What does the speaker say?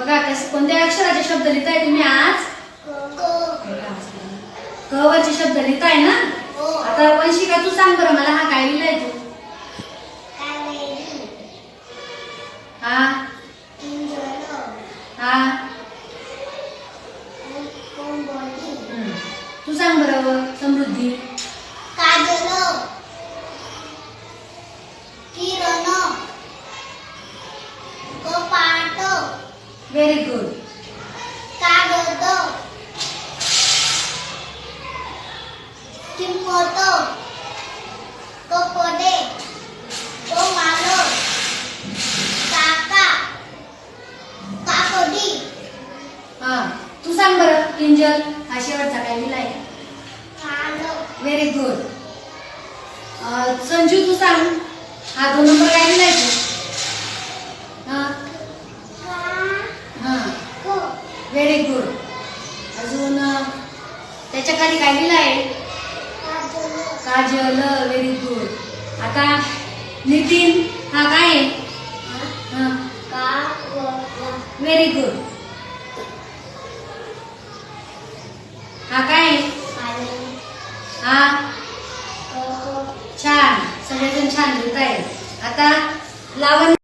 बघा कसे कोणत्या अक्षराचे शब्द लिहिताय तुम्ही आज? क वरचे शब्द लिहिताय ना? आता वंशिका तू सांग बरं मला हा काय लिहिलाय तू? हा? हा. तू सांग बरं Samruddhi. Very good Kimpoto, Kopode, Komalo, Kaka, Kakodi, हा तू सांग बरं किंजल हा शेवटचा काय Kalo, व्हेरी गुड संजू तू सांग हा दोन नंबर काय लिहिलाय तू हा हा Kako, व्हेरी गुड अजून त्याच्याखाली काय लिहिलं आहे? काजल व्हेरी गुड आता नितीन हा काय आहे? व्हेरी गुड हा काय आहे? हा. छान. सगळेजण छान लिहित आहे आता लावण